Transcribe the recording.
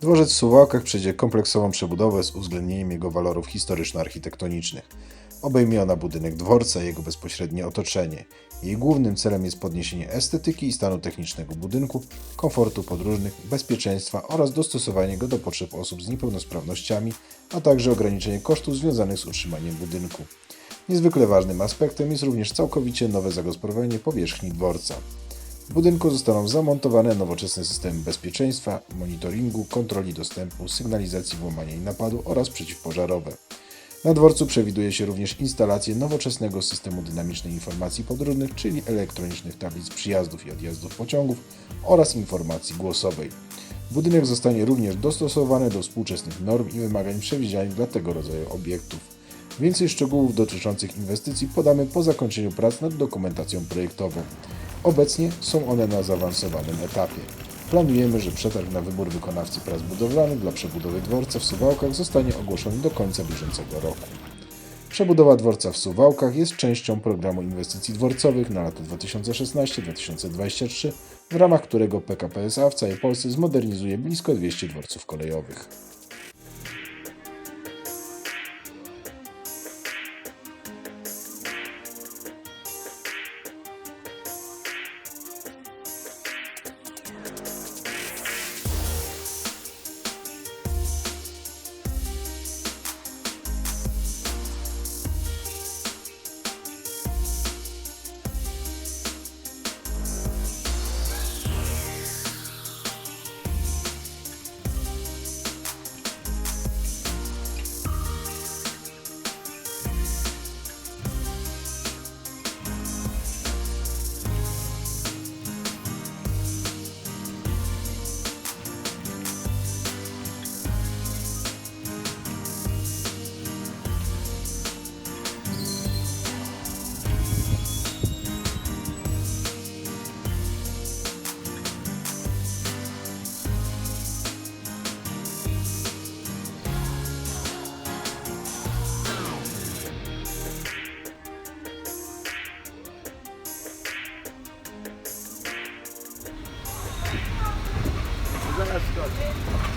Dworzec w Suwałkach przejdzie kompleksową przebudowę z uwzględnieniem jego walorów historyczno-architektonicznych. Obejmie ona budynek dworca i jego bezpośrednie otoczenie. Jej głównym celem jest podniesienie estetyki i stanu technicznego budynku, komfortu podróżnych, bezpieczeństwa oraz dostosowanie go do potrzeb osób z niepełnosprawnościami, a także ograniczenie kosztów związanych z utrzymaniem budynku. Niezwykle ważnym aspektem jest również całkowicie nowe zagospodarowanie powierzchni dworca. W budynku zostaną zamontowane nowoczesne systemy bezpieczeństwa, monitoringu, kontroli dostępu, sygnalizacji włamania i napadu oraz przeciwpożarowe. Na dworcu przewiduje się również instalację nowoczesnego systemu dynamicznej informacji podróżnych, czyli elektronicznych tablic przyjazdów i odjazdów pociągów oraz informacji głosowej. Budynek zostanie również dostosowany do współczesnych norm i wymagań przewidzianych dla tego rodzaju obiektów. Więcej szczegółów dotyczących inwestycji podamy po zakończeniu prac nad dokumentacją projektową. Obecnie są one na zaawansowanym etapie. Planujemy, że przetarg na wybór wykonawcy prac budowlanych dla przebudowy dworca w Suwałkach zostanie ogłoszony do końca bieżącego roku. Przebudowa dworca w Suwałkach jest częścią programu inwestycji dworcowych na lata 2016-2023, w ramach którego PKP SA w całej Polsce zmodernizuje blisko 200 dworców kolejowych. Okay.